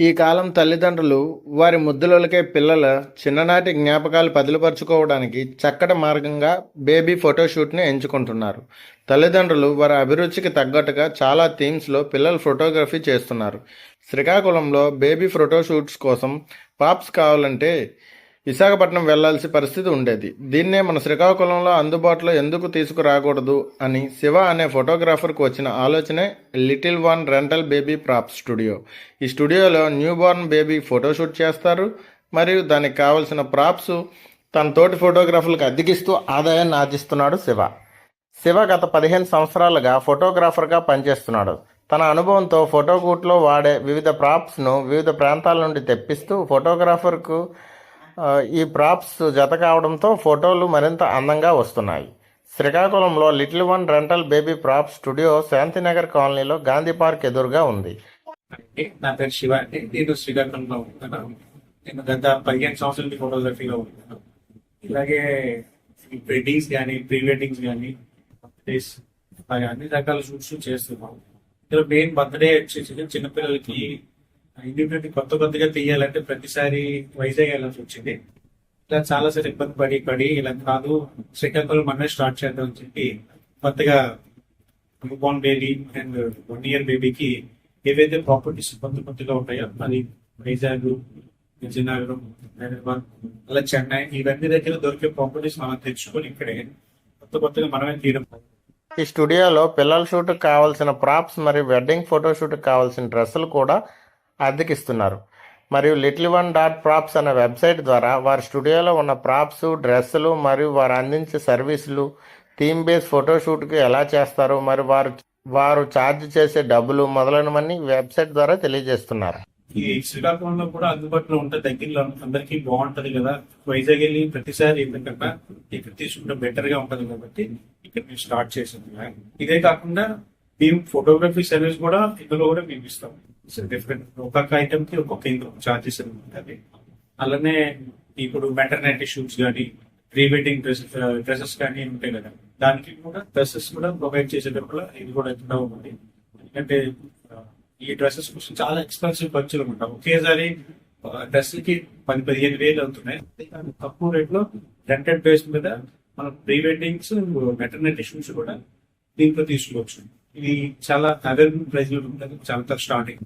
ఈ కాలం తల్లిదండ్రులు వారి ముద్దులకే పిల్లల చిన్ననాటి జ్ఞాపకాలు పదిలపరుచుకోవడానికి చక్కటి మార్గంగా బేబీ ఫోటోషూట్ని ఎంచుకుంటున్నారు. తల్లిదండ్రులు వారి అభిరుచికి తగ్గట్టుగా చాలా థీమ్స్లో పిల్లలు ఫోటోగ్రఫీ చేస్తున్నారు. శ్రీకాకుళంలో బేబీ ఫోటోషూట్స్ కోసం పాప్స్ కావాలంటే విశాఖపట్నం వెళ్ళాల్సి పరిస్థితి ఉండేది. దీన్నే మన శ్రీకాకుళంలో అందుబాటులో ఎందుకు తీసుకురాకూడదు అని శివ అనే ఫోటోగ్రాఫర్కు వచ్చిన ఆలోచనే little one rental baby prop studio. ఈ స్టూడియోలో న్యూ బోర్న్ బేబీ ఫోటోషూట్ చేస్తారు. మరియు దానికి కావలసిన ప్రాప్స్ తన తోటి ఫోటోగ్రాఫర్లకు అద్దెకిస్తూ ఆదాయాన్ని ఆర్జిస్తున్నాడు శివ. శివ గత పదిహేను సంవత్సరాలుగా ఫోటోగ్రాఫర్గా పనిచేస్తున్నాడు. తన అనుభవంతో ఫోటోగూట్లో వాడే వివిధ ప్రాప్స్ను వివిధ ప్రాంతాల నుండి తెప్పిస్తూ ఫోటోగ్రాఫర్కు ఈ ప్రాప్స్ జత కావడంతో ఫోటోలు మరింత అందంగా వస్తున్నాయి. శ్రీకాకుళంలో little one rental baby prop studio Shantinagar కాలనీలో గాంధీ పార్క్ ఎదురుగా ఉంది. నా పేరు శివ అండి. నేను శ్రీకాకుళంలో నేను గత పదిహేను సంవత్సరాల నుంచి ఫోటోగ్రఫీలో ఉంటాను. ఇలాగే వెడ్డింగ్స్ కానీ ప్రీ వెడ్డింగ్స్ కానీ బర్త్డేస్ అన్ని రకాల షూట్స్ చేస్తున్నాం. ఇందులో మెయిన్ బర్త్డే వచ్చేసి చిన్నపిల్లలకి ఎందుకంటే కొత్త కొత్తగా తీయాలంటే ప్రతిసారి వైజాగ్ వెళ్ళాల్సి వచ్చింది. ఇట్లా చాలా సార్ ఇబ్బంది పడి పడి ఇలా కాదు శ్రీకాకుళం మనమే స్టార్ట్ చేద్దాం అని చెప్పి కొత్తగా newborn baby and one year బేబీకి ఏవైతే ప్రాపర్టీస్ కొత్త కొత్తగా ఉంటాయో అది వైజాగ్ విజయనగరం హైదరాబాద్ అలా చెన్నై ఇవన్నీ దగ్గర దొరికే ప్రాపర్టీస్ మనం తెచ్చుకొని ఇక్కడే కొత్త కొత్తగా మనమే తీయడం. ఈ స్టూడియోలో పిల్లల షూట్ కావాల్సిన ప్రాప్స్ మరియు వెడ్డింగ్ ఫోటోషూట్కి కావాల్సిన డ్రెస్సులు కూడా అద్దెకిస్తున్నారు. మరియు లిటిల్ వన్ డాట్ ప్రాప్స్ అనే వెబ్సైట్ ద్వారా వారి స్టూడియోలో ఉన్న ప్రాప్స్ డ్రెస్సులు మరియు వారు అందించే సర్వీసులు థీమ్ బేస్ ఫోటోషూట్కి ఎలా చేస్తారు మరి వారు వారు ఛార్జ్ చేసే డబ్బులు మొదలైనవన్నీ వెబ్సైట్ ద్వారా తెలియజేస్తున్నారు. ఈ శ్రీకాకుళంలో కూడా అందుబాటులో ఉంటే దగ్గరలో అందరికీ బాగుంటది కదా. వైజాగ్ వెళ్ళి ప్రతిసారి ఎందుకంటే ఇక్కడ తీసుకుంటే బెటర్గా ఉంటది కాబట్టి ఇక్కడ మేము స్టార్ట్ చేసాం. ఇదే కాకుండా మేము ఫోటోగ్రఫీ సర్వీస్ కూడా ఇందులో కూడా మేము ఇస్తాం డిఫరెంట్ ఒక్కొక్క ఐటమ్కి ఒక్కొక్క ఇంకొక చార్జెస్ ఉంటుంది అలానే ఇప్పుడు మెటర్నిటీ షూట్స్ కానీ ప్రీ వెడ్డింగ్ డ్రెస్సెస్ డ్రెస్సెస్ కానీ ఉంటాయి కదా. దానికి కూడా డ్రెస్సెస్ కూడా ప్రొవైడ్ చేసేటప్పుడు ఇది కూడా ఎంత ఉంది ఎందుకంటే ఈ డ్రెస్సెస్ కోసం చాలా ఎక్స్పెన్సివ్ ఖర్చులు ఉంటాం ఒకేసారి డ్రెస్కి పది పదిహేను వేలు అవుతున్నాయి. తక్కువ రేట్లో రెంటెడ్ బేస్ మీద మనం ప్రీ వెడ్డింగ్స్ మెటర్నిటీ షూట్స్ కూడా దీంట్లో తీసుకోవచ్చు. ఇది చాలా అవైలబుల్ ప్రైస్లో ఉంటుంది చాలా స్టార్టింగ్.